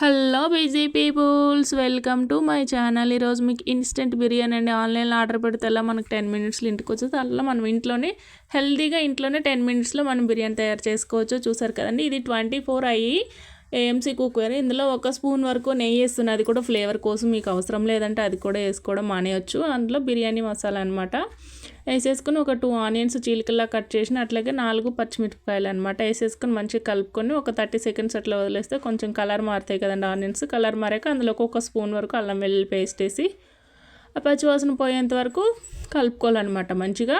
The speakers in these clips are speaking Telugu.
Hello busy peoples welcome to my channel ఈరోజు మీకు ఇన్స్టెంట్ బిర్యానీ అండి. ఆన్లైన్లో ఆర్డర్ పెడితే అలా మనకు టెన్ మినిట్స్లో ఇంటికి వచ్చేది అలా మనం ఇంట్లోనే హెల్తీగా ఇంట్లోనే టెన్ మినిట్స్లో మనం బిర్యానీ తయారు చేసుకోవచ్చు. చూసారు కదండి ఇది ట్వంటీ ఫోర్ అయ్యి ఏఎంసీ కుక్వేర్ ఇందులో ఒక స్పూన్ వరకు నెయ్యి వేస్తుంది అది కూడా ఫ్లేవర్ కోసం మీకు అవసరం లేదంటే అది కూడా వేసుకోవడం మానేయచ్చు. అందులో బిర్యానీ మసాలా అనమాట వేసేసుకొని ఒక టూ ఆనియన్స్ చీలికల్లా కట్ చేసిన అట్లాగే నాలుగు పచ్చిమిరపకాయలు అనమాట వేసేసుకొని మంచిగా కలుపుకొని ఒక థర్టీ సెకండ్స్ అట్లా వదిలేస్తే కొంచెం కలర్ మారుతాయి కదండి ఆనియన్స్. కలర్ మారాక అందులోకి ఒక స్పూన్ వరకు అల్లం వెల్లుల్లి పేస్ట్ వేసి ఆ పచ్చివాసన పోయేంత వరకు కలుపుకోవాలన్నమాట మంచిగా.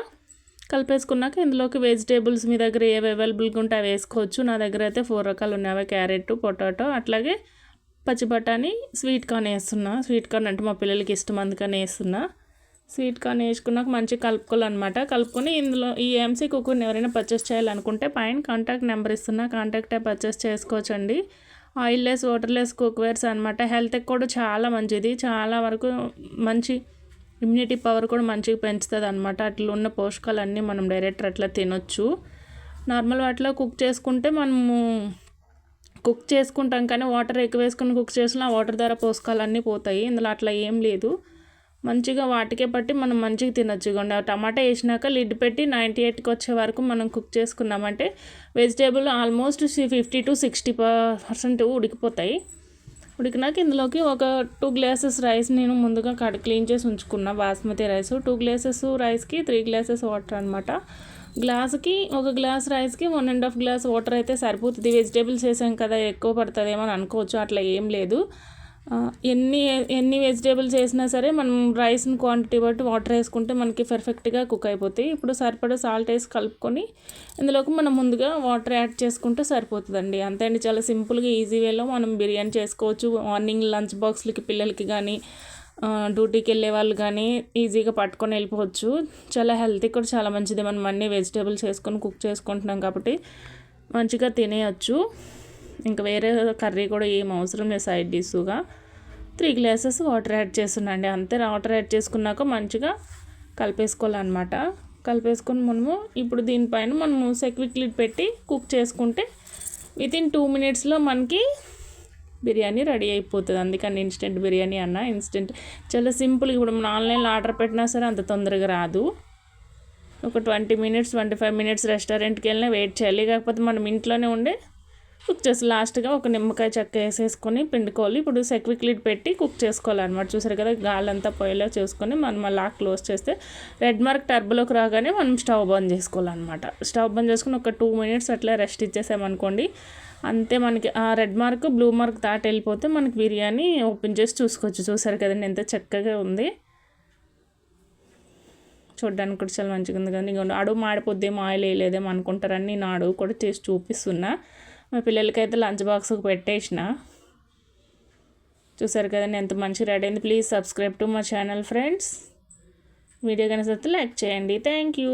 కలిపేసుకున్నాక ఇందులోకి వెజిటేబుల్స్ మీ దగ్గర ఏవి అవైలబుల్గా ఉంటే అవి వేసుకోవచ్చు. నా దగ్గర అయితే ఫోర్ రకాలు ఉన్నాయి. క్యారెట్ పొటాటో అట్లాగే పచ్చి బఠానీ స్వీట్ కార్న్ వేస్తున్నా. స్వీట్ కార్న్ అంటే మా పిల్లలకి ఇష్టం అందుకని వేస్తున్నా. స్వీట్ కార్న్ వేసుకున్నాక మంచిగా కలుపుకోవాలన్నమాట. కలుపుకొని ఇందులో ఈ ఎంసీ కుక్కర్ని ఎవరైనా పర్చేస్ చేయాలనుకుంటే పైన కాంటాక్ట్ నెంబర్ ఇస్తున్నా. కాంటాక్టే పర్చేస్ చేసుకోవచ్చండి. ఆయిల్ లెస్ వాటర్లెస్ కుక్వేర్స్ అనమాట హెల్త్కి కూడా చాలా మంచిది. చాలా వరకు మంచి ఇమ్యూనిటీ పవర్ కూడా మంచిగా పెంచుతుంది అనమాట అట్లా ఉన్న పోషకాలన్నీ మనం డైరెక్ట్ అట్లా తినొచ్చు. నార్మల్ వాటిలో కుక్ చేసుకుంటే మనము కుక్ చేసుకుంటాం కానీ వాటర్ ఎక్కువ వేసుకొని కుక్ చేసిన వాటర్ ద్వారా పోషకాలన్నీ పోతాయి. ఇందులో అట్లా ఏం లేదు. మంచిగా వాటికే పట్టి మనం మంచిగా తినొచ్చు. ఇవ్వండి టమాటా వేసినాక లిడ్ పెట్టి నైంటీ ఎయిట్కి వచ్చే వరకు మనం కుక్ చేసుకున్నామంటే vegetable almost fifty to sixty percent ఉడికిపోతాయి. ఉడికినాక ఇందులోకి ఒక టూ గ్లాసెస్ రైస్ నేను ముందుగా కడ క్లీన్ చేసి ఉంచుకున్నా బాస్మతి రైస్. టూ గ్లాసెస్ రైస్కి త్రీ గ్లాసెస్ వాటర్ అనమాట గ్లాస్కి ఒక గ్లాస్ రైస్కి one and half glass water అయితే సరిపోతుంది. వెజిటేబుల్స్ వేసాం కదా ఎక్కువ పడుతుందేమో అని అనుకోవచ్చు. అట్లా ఏం లేదు. ఎన్ని ఎన్ని వెజిటేబుల్స్ వేసినా సరే మనం రైస్ని క్వాంటిటీ బట్టి వాటర్ వేసుకుంటే మనకి పర్ఫెక్ట్గా కుక్ అయిపోతాయి. ఇప్పుడు సరిపడా సాల్ట్ వేసి కలుపుకొని ఇందులోకి మనం ముందుగా వాటర్ యాడ్ చేసుకుంటే సరిపోతుందండి. అంతే అండి. చాలా సింపుల్గా ఈజీ వేలో మనం బిర్యానీ చేసుకోవచ్చు. మార్నింగ్ లంచ్ బాక్స్లకి పిల్లలకి కానీ డ్యూటీకి వెళ్ళే వాళ్ళు కానీ ఈజీగా పట్టుకొని వెళ్ళిపోవచ్చు. చాలా హెల్తీ కూడా చాలా మంచిది. మనం అన్ని వెజిటేబుల్స్ వేసుకొని కుక్ చేసుకుంటున్నాం కాబట్టి మంచిగా తినేయచ్చు. ఇంకా వేరే కర్రీ కూడా ఏం అవసరం లేదు సైడ్ డిష్గా త్రీ గ్లాసెస్ వాటర్ యాడ్ చేస్తున్నాండి అంతే వాటర్ యాడ్ చేసుకున్నాక మంచిగా కలిపేసుకోవాలన్నమాట. కలిపేసుకొని మనము ఇప్పుడు దీనిపైన మనము సెక్విక్ లిడ్ పెట్టి కుక్ చేసుకుంటే వితిన్ టూ మినిట్స్లో మనకి బిర్యానీ రెడీ అయిపోతుంది. అందుకని ఇన్స్టెంట్ బిర్యానీ అన్న ఇన్స్టెంట్ చాలా సింపుల్ ఇప్పుడు మనం ఆన్లైన్లో ఆర్డర్ పెట్టినా సరే అంత తొందరగా రాదు. ఒక twenty minutes twenty five minutes రెస్టారెంట్కి వెళ్ళినా వెయిట్ చేయాలి. కాకపోతే మనం ఇంట్లోనే ఉండే కుక్ చేసి లాస్ట్గా ఒక నిమ్మకాయ చెక్క వేసేసుకొని పిండుకోవాలి. ఇప్పుడు సెక్విక్ లిడ్ పెట్టి కుక్ చేసుకోవాలన్నమాట. చూసారు కదా గాలంతా పొయ్యిలో చేసుకొని మనం అలా క్లోజ్ చేస్తే రెడ్ మార్క్ టర్బులోకి రాగానే మనం స్టవ్ బంద్ చేసుకోవాలన్నమాట. స్టవ్ బంద్ చేసుకుని ఒక టూ మినిట్స్ అట్లా రెస్ట్ ఇచ్చేసామనుకోండి అంతే మనకి ఆ రెడ్ మార్క్ బ్లూ మార్క్ దాటి వెళ్ళిపోతే మనకి బిర్యానీ ఓపెన్ చేసి చూసుకోవచ్చు. చూసారు కదండి ఎంత చక్కగా ఉంది. చూడడానికి కూడా చాలా మంచిగా ఉంది కానీ అడుగు మాడిపోద్దేమో ఆయిల్ వేయలేదేమో అనుకుంటారని నేను అడుగు కూడా చేసి చూపిస్తున్నా. మా పిల్లలకైతే లంచ్ బాక్స్కి పెట్టేసిన. చూసారు కదండి ఎంత మంచి రెడీ అయింది. ప్లీజ్ సబ్స్క్రైబ్ టు మా ఛానల్ ఫ్రెండ్స్. వీడియో కనుక లైక్ చేయండి. Thank you.